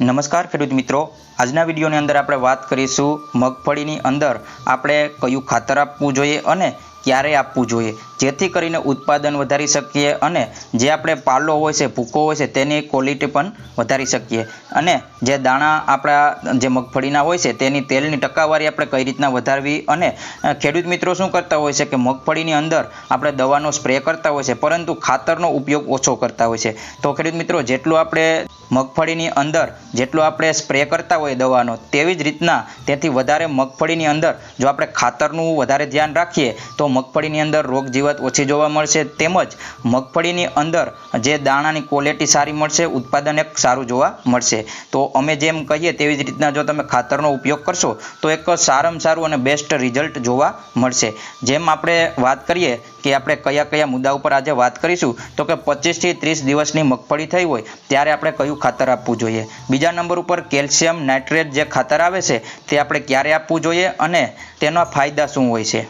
નમસ્કાર ખેડૂત મિત્રો. આજના વિડીયોની અંદર આપણે વાત કરીશું મગફળીની અંદર આપણે કયું ખાતર આપવું જોઈએ અને ક્યારે આપવું જોઈએ. જેથી કરીને ઉત્પાદન વધારી શકીએ અને જે આપણે પાલો હોય છે, ભૂકો હોય છે, તેની ક્વોલિટી પણ વધારી શકીએ. અને જે દાણા આપણા, જે મગફળીના હોય છે, તેની તેલની ટકાવારી આપણે કઈ રીતના વધારવી અને ખેડૂત મિત્રો શું કરતા હોય છે કે મગફળીની અંદર આપણે દવાનો સ્પ્રે કરતા હોય છે, પરંતુ ખાતરનો ઉપયોગ ઓછો કરતા હોય છે. તો ખેડૂત મિત્રો, જેટલું આપણે મગફળીની અંદર, જેટલું આપણે સ્પ્રે કરતા હોય દવાનો, તેવી જ રીતના તેથી વધારે મગફળીની અંદર જો આપણે ખાતરનું વધારે ધ્યાન રાખીએ, તો મગફળીની અંદર રોગ જીવત ઓછી જોવા મળશે તેમજ મગફળીની અંદર જે દાણાની ક્વોલિટી સારી મળશે, ઉત્પાદન એક સારું જોવા મળશે. તો અમે જેમ કહીએ તેવી જ રીતના જો તમે ખાતરનો ઉપયોગ કરશો, તો એક સારામાં સારું અને બેસ્ટ રિઝલ્ટ જોવા મળશે. જેમ આપણે વાત કરીએ કે આપણે કયા કયા મુદ્દા ઉપર આજે વાત કરીશું, તો કે પચીસથી ત્રીસ દિવસની મગફળી થઈ હોય, ત્યારે આપણે કયું ખાતર આપવું જોઈએ? બીજા નંબર ઉપર કેલ્શિયમ નાઇટ્રેટ જે ખાતર આવે છે, તે આપણે ક્યારે આપવું જોઈએ અને તેના ફાયદા શું હોય છે?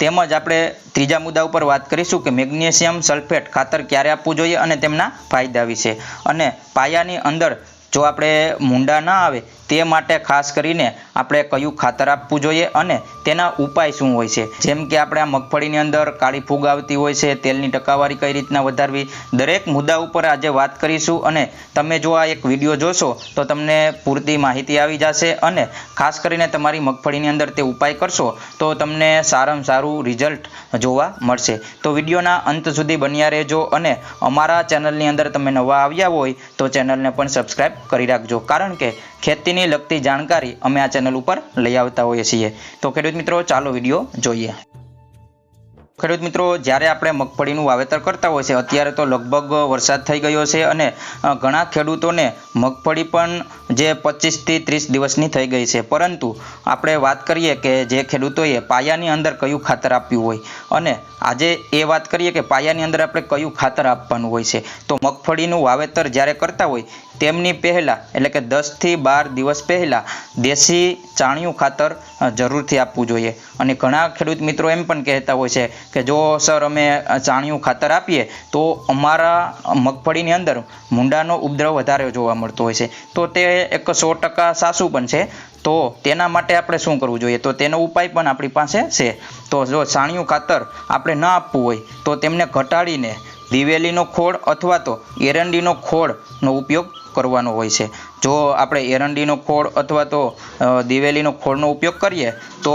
તેમજ આપણે ત્રીજા મુદ્દા ઉપર વાત કરીશું કે મેગ્નેશિયમ સલ્ફેટ ખાતર ક્યારે આપવું જોઈએ અને તેમના ફાયદા વિશે. અને પાયાની અંદર જો આપણે મૂંડા ના આવે, તે માટે ખાસ કરીને આપણે કયું ખાતર આપવું જોઈએ અને તેના ઉપાય શું હોય છે? જેમ કે આપણે આ મગફળીની અંદર કાળી ફૂગ આવતી હોય છે, તેલની ટકાવારી કઈ રીતના વધારવી? દરેક મુદ્દા ઉપર આજે વાત કરીશું અને તમે જો આ એક વીડિયો જોશો, તો તમને પૂરતી માહિતી આવી જશે અને ખાસ કરીને તમારી મગફળીની અંદર તે ઉપાય કરશો, તો તમને સારામાં સારું રિઝલ્ટ જોવા મળશે. તો વિડીયોના અંત સુધી બન્યા રહેજો અને અમારા ચેનલની અંદર તમે નવા આવ્યા હોય, તો ચેનલને પણ સબસ્ક્રાઈબ કરી રાખજો. કારણ કે ખેતીની લગતી જાણકારી અમે આ ચેનલ ઉપર લઈ આવતા હોઈએ છીએ. તો ખેડૂત મિત્રો, ચાલો વીડિયો જોઈએ. ખેડૂત મિત્રો, જ્યારે આપણે મગફળીનું વાવેતર કરતા હોય છે, અત્યારે તો લગભગ વરસાદ થઈ ગયો છે અને ઘણા ખેડૂતોને મગફળી પણ જે પચીસથી ત્રીસ દિવસની થઈ ગઈ છે. પરંતુ આપણે વાત કરીએ કે જે ખેડૂતોએ પાયાની અંદર કયું ખાતર આપ્યું હોય અને આજે એ વાત કરીએ કે પાયાની અંદર આપણે કયું ખાતર આપવાનું હોય છે. તો મગફળીનું વાવેતર જ્યારે કરતા હોય, તેમની પહેલાં એટલે કે દસથી બાર દિવસ પહેલાં દેશી ચાણિયું ખાતર જરૂરથી આપવું જોઈએ. અને ઘણા ખેડૂત મિત્રો એમ પણ કહેતા હોય છે કે જો સર અમે ચાણિયું ખાતર આપીએ, તો અમારા મગફળીની અંદર મૂંડાનો ઉપદ્રવ વધારે જોવા મળતો હોય છે. તો તે એક સો ટકા સાસુ પણ છે. તો તેના માટે આપણે શું કરવું જોઈએ? તો તેનો ઉપાય પણ આપણી પાસે છે. તો જો છાણિયું ખાતર આપણે ન આપવું હોય, તો તેમને ઘટાડીને દિવેલીનો ખોળ અથવા તો એરંડીનો ખોળનો ઉપયોગ કરવાનો હોય છે. જો આપણે એરંડીનો ખોળ અથવા તો દિવેલીનો ખોળનો ઉપયોગ કરીએ, તો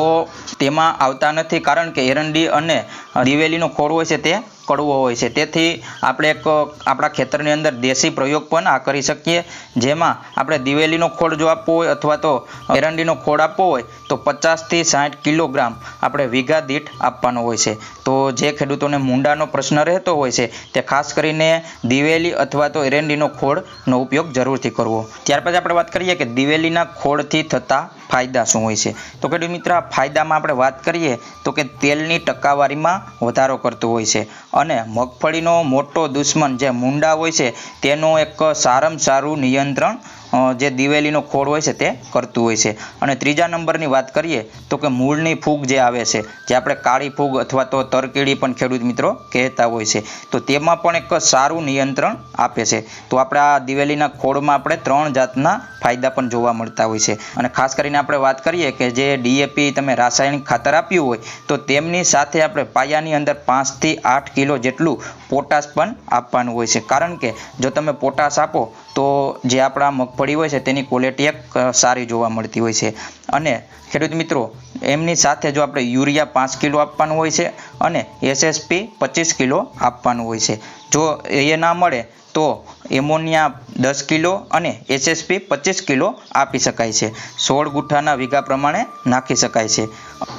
તેમાં આવતા નથી કારણ કે એરંડી અને દિવેલીનો ખોળ હોય છે તે કડવો હોય છે. તેથી આપણે એક, આપણા ખેતરની અંદર દેશી પ્રયોગ પણ આ કરી શકીએ. જેમાં આપણે દિવેલીનો ખોળ જો આપવો હોય અથવા તો એરંડીનો ખોળ આપવો હોય, તો પચાસથી સાઠ કિલોગ્રામ આપણે વીઘા દીઠ આપવાનો હોય છે. તો જે ખેડૂતોને મૂંડાનો પ્રશ્ન રહેતો હોય છે, તે ખાસ કરીને દિવેલી અથવા તો એરંડીનો ખોળનો ઉપયોગ જરૂરથી કરવો. ત્યાર પછી આપણે વાત કરીએ કે દિવેલીના ખોળથી થતા ફાયદા શું હોય છે. તો ખેડૂત મિત્ર ફાયદામાં આપણે વાત કરીએ તો કે તેલની ટકાવારીમાં વધારો કરતો હોય છે. અને મગફળીનો મોટો દુશ્મન જે મૂંડા હોય છે તેનું એક સારામાં સારું નિયંત્રણ જે દિવેલીનો ખોળ હોય છે તે કરતું હોય છે. અને ત્રીજા નંબરની વાત કરીએ તો કે મૂળની ફૂગ જે આવે છે, જે આપણે કાળી ફૂગ અથવા તો તરકીડી પણ ખેડૂત મિત્રો કહેતા હોય છે. તો તેમાં પણ એક સારું નિયંત્રણ આપે છે. તો આપણે આ દિવેલીના ખોળમાં આપણે ત્રણ જાતના ફાયદા પણ જોવા મળતા હોય છે. અને ખાસ કરીને આપણે વાત કરીએ કે જે ડીએપી તમે રાસાયણિક ખાતર આપ્યું હોય, તો તેમની સાથે આપણે પાયાની અંદર પાંચથી આઠ કિલો જેટલું પોટાશ પણ આપવાનું હોય છે. કારણ કે જો તમે પોટાશ આપો, તો જે આપણા મગફળી હોય છે, તેની ક્વોલિટી એક સારી જોવા મળતી હોય છે. અને ખેડૂત મિત્રો, એમની સાથે જો આપણે યુરિયા પાંચ કિલો આપવાનું હોય છે અને એસએસપી પચીસ કિલો આપવાનું હોય છે. જો એ ના મળે, તો એમોનિયા દસ કિલો અને એસએસપી પચીસ કિલો આપી શકાય છે. સોળ ગુઠ્ઠાના વીઘા પ્રમાણે નાખી શકાય છે.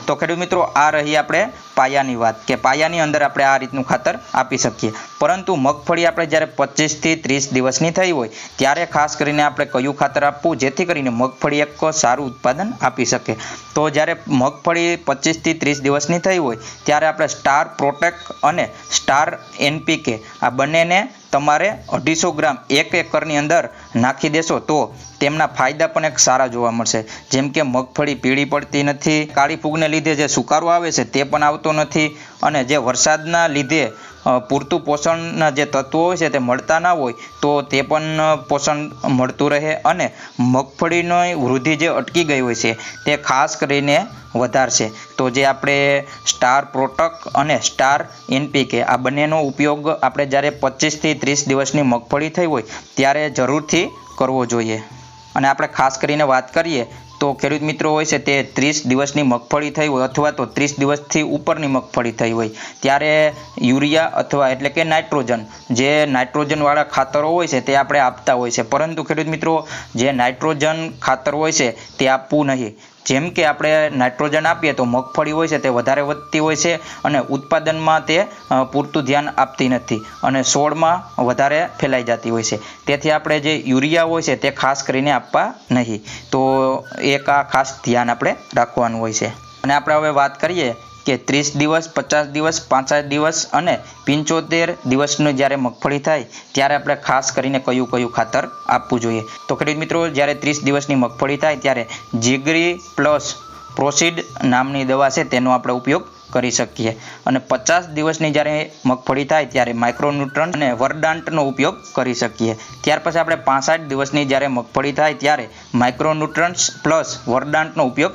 તો ખેડૂત મિત્રો, આ રહી આપણે પાયાની વાત કે પાયાની અંદર આપણે આ રીતનું ખાતર આપી શકીએ. પરંતુ મગફળી આપણે જ્યારે પચીસથી ત્રીસ દિવસની થઈ હોય, ત્યારે ખાસ કરીને આપણે કયું ખાતર આપવું, જેથી કરીને મગફળી એક સારું ઉત્પાદન આપી શકે. તો જ્યારે મગફળી પચીસથી ત્રીસ દિવસની થઈ હોય, ત્યારે આપણે સ્ટાર પ્રોટેક્ટ અને સ્ટાર એનપીકે આ બંનેને તમારે અઢીસો ગ્રામ એક એકરની અંદર નાખી દેશો તો તેમના ફાયદા પણ એક સારા જોવા મળશે. જેમ કે મગફળી પીળી પડતી નથી, કાળી ફૂગને લીધે જે સુકારો આવે છે તે પણ આવતો નથી અને જે વરસાદના લીધે પૂરતું પોષણના જે તત્વો હોય છે તે મળતા ના હોય, તો તે પણ પોષણ મળતું રહે અને મગફળીની વૃદ્ધિ જે અટકી ગઈ હોય છે તે ખાસ કરીને વધારશે. તો જે આપણે સ્ટાર પ્રોટક અને સ્ટાર એનપીકે આ બંનેનો ઉપયોગ આપણે જ્યારે પચીસથી ત્રીસ દિવસની મગફળી થઈ હોય, ત્યારે જરૂરથી કરવો જોઈએ. અને આપણે ખાસ કરીને વાત કરીએ તો ખેડૂત મિત્રો હોય છે તે ત્રીસ દિવસની મગફળી થઈ હોય અથવા તો ત્રીસ દિવસથી ઉપરની મગફળી થઈ હોય. ત્યારે યુરિયા અથવા એટલે કે નાઇટ્રોજન, જે નાઇટ્રોજનવાળા ખાતરો હોય છે તે આપણે આપતા હોય છે. પરંતુ ખેડૂત મિત્રો, જે નાઇટ્રોજન ખાતર હોય છે તે આપવું નહીં. જેમ કે આપણે નાઇટ્રોજન આપીએ તો મગફળી હોય છે તે વધારે વધતી હોય છે અને ઉત્પાદનમાં તે પૂરતું ધ્યાન આપતી નથી અને છોડમાં વધારે ફેલાઈ જતી હોય છે. તેથી આપણે જે યુરિયા હોય છે તે ખાસ કરીને આપવા નહીં. તો એક આ ખાસ ધ્યાન આપણે રાખવાનું હોય છે. અને આપણે હવે વાત કરીએ કે ત્રીસ દિવસ, પચાસ દિવસ, પાંસઠ દિવસ અને પંચોતેર દિવસનું જ્યારે મગફળી થાય, ત્યારે આપણે ખાસ કરીને કયું કયું ખાતર આપવું જોઈએ. તો ખેડૂત મિત્રો, જ્યારે ત્રીસ દિવસની મગફળી થાય, ત્યારે જીગરી પ્લસ પ્રોસીડ નામની દવા છે, તેનો આપણે ઉપયોગ કરી શકીએ. અને પચાસ દિવસની જ્યારે મગફળી થાય ત્યારે માઇક્રોન્યુટ્રન અને વરદાંટનો ઉપયોગ કરી શકીએ. ત્યાર પછી આપણે પાસઠ દિવસની જ્યારે મગફળી થાય ત્યારે માઇક્રોન્યુટ્રન્સ પ્લસ વરદાંટનો ઉપયોગ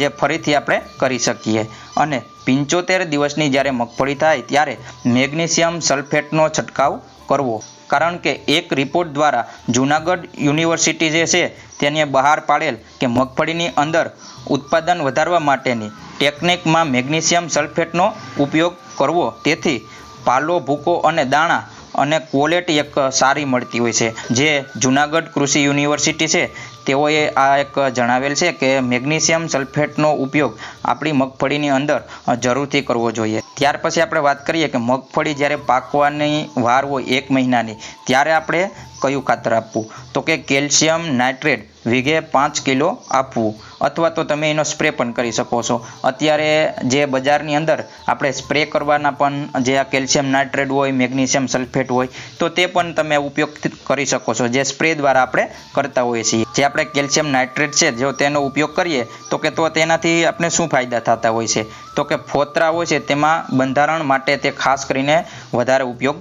જે ફરીથી આપણે કરી શકીએ. અને પંચોતેર દિવસની જ્યારે મગફળી થાય ત્યારે મેગ્નેશિયમ સલ્ફેટનો છંટકાવ કરવો. કારણ કે એક રિપોર્ટ દ્વારા જુનાગઢ યુનિવર્સિટી જે છે, તેને બહાર પાડેલ કે મગફળીની અંદર ઉત્પાદન વધારવા માટેની ટેકનિકમાં મેગ્નેશિયમ સલ્ફેટનો ઉપયોગ કરવો, તેથી પાલો, ભૂકો અને દાણા અને ક્વોલિટી એક સારી મળતી હોય છે. જે જુનાગઢ કૃષિ યુનિવર્સિટી છે, તેઓએ આ એક જણાવેલ છે કે મેગ્નેશિયમ સલ્ફેટનો ઉપયોગ આપણી મગફળીની અંદર જરૂરથી કરવો જોઈએ. ત્યાર પછી આપણે વાત કરીએ કે મગફળી જ્યારે પાકવાની વાર હોય એક મહિનાની, ત્યારે આપણે કયું ખાતર આપવું? તો કે કેલ્શિયમ નાઇટ્રેટ વીઘે પાંચ કિલો આપવું. અથવા તો તમે એનો સ્પ્રે પણ કરી શકો છો. અત્યારે જે બજારની અંદર આપણે સ્પ્રે કરવાના પણ જે આ કેલ્શિયમ નાઇટ્રેટ હોય, મેગ્નેશિયમ સલ્ફેટ હોય, તો તે પણ તમે ઉપયોગ કરી શકો છો. જે સ્પ્રે દ્વારા આપણે કરતા હોઈએ છીએ. જે આપણે કેલ્શિયમ નાઇટ્રેટ છે, જો તેનો ઉપયોગ કરીએ, તો કે તો તેનાથી આપણે શું ફાયદા થતા હોય છે? તો કે ફોતરા હોય છે, તેમાં બંધારણ માટે તે ખાસ કરીને વધારે ઉપયોગ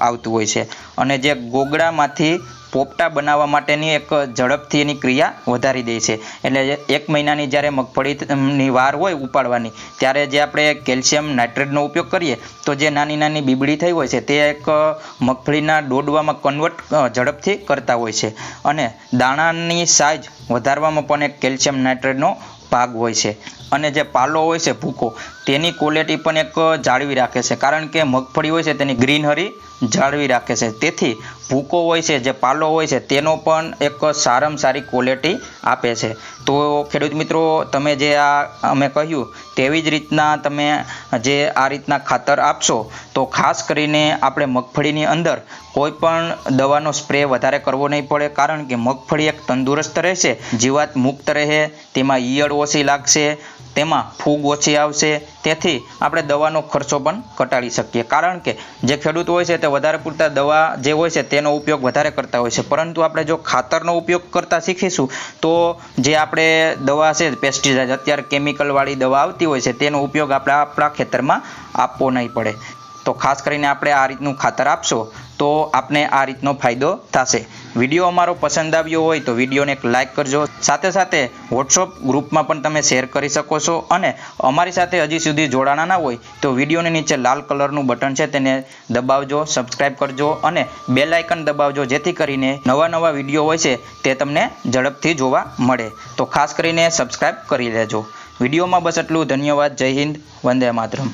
આવતું હોય છે. અને જે ગોગડામાંથી પોપટા બનાવવા માટેની એક ઝડપથી એની ક્રિયા વધારી દે છે. એટલે એક મહિનાની જ્યારે મગફળીની વાર હોય ઉપાડવાની, ત્યારે જે આપણે કેલ્શિયમ નાઇટ્રેટનો ઉપયોગ કરીએ, તો જે નાની નાની બીબડી થઈ હોય છે, તે એક મગફળીના ડોડવામાં કન્વર્ટ ઝડપથી કરતા હોય છે. અને દાણાની સાઇઝ વધારવામાં પણ એક કેલ્શિયમ નાઇટ્રેટનો ભાગ હોય છે. અને જે પાલો હોય છે ભૂકો, તેની ક્વોલિટી પણ એક જાળવી રાખે છે. કારણ કે મગફળી હોય છે, તેની ગ્રીનહરી જાળવી રાખે છે. તેથી ભૂકો હોય છે, જે પાલો હોય છે, તેનો પણ એક સારામાં સારી ક્વોલિટી આપે છે. તો ખેડૂત મિત્રો, તમે જે આ અમે કહ્યું તેવી જ રીતના તમે જે આ રીતના ખાતર આપશો, તો ખાસ કરીને આપણે મગફળીની અંદર કોઈ પણ દવાનો સ્પ્રે વધારે કરવો નહીં પડે, કારણ કે મગફળી એક તંદુરસ્ત રહેશે, જીવાત મુક્ત રહે, તેમાં ઈયળ ઓછી લાગશે તેમાં ફૂગ ઓછી આવશે. તેથી આપણે દવાનો ખર્ચો પણ ઘટાડી શકીએ. કારણ કે જે ખેડૂત હોય છે તે વધારે પૂરતા દવા જે હોય છે તેનો ઉપયોગ વધારે કરતા હોય છે. પરંતુ આપણે જો ખાતરનો ઉપયોગ કરતા શીખીશું, તો જે આપણે દવા છે પેસ્ટિસાઇડ અત્યારે કેમિકલવાળી દવા આવતી હોય છે, તેનો ઉપયોગ આપણે આપણા ખેતરમાં આપવો નહીં પડે. તો ખાસ કરીને આપણે આ રીતનું ખાતર આપશો, તો આપને આ રીતનો ફાયદો થશે. વીડિયો અમારો પસંદ આવ્યો હોય તો વિડીયોને એક લાઇક કરજો. સાથે સાથે વોટ્સઅપ ગ્રુપમાં પણ તમે શેર કરી શકો છો અને અમારી સાથે હજી સુધી જોડાણા ના હોય તો વિડીયોની નીચે લાલ કલરનું બટન છે તેને દબાવજો, સબસ્ક્રાઇબ કરજો અને બેલ આઇકન દબાવજો, જેથી કરીને નવા નવા વીડિયો હોય છે તે તમને ઝડપથી જોવા મળે. તો ખાસ કરીને સબસ્ક્રાઇબ કરી લેજો. વિડીયોમાં બસ એટલું ધન્યવાદ. જય હિન્દ. વંદે માતરમ.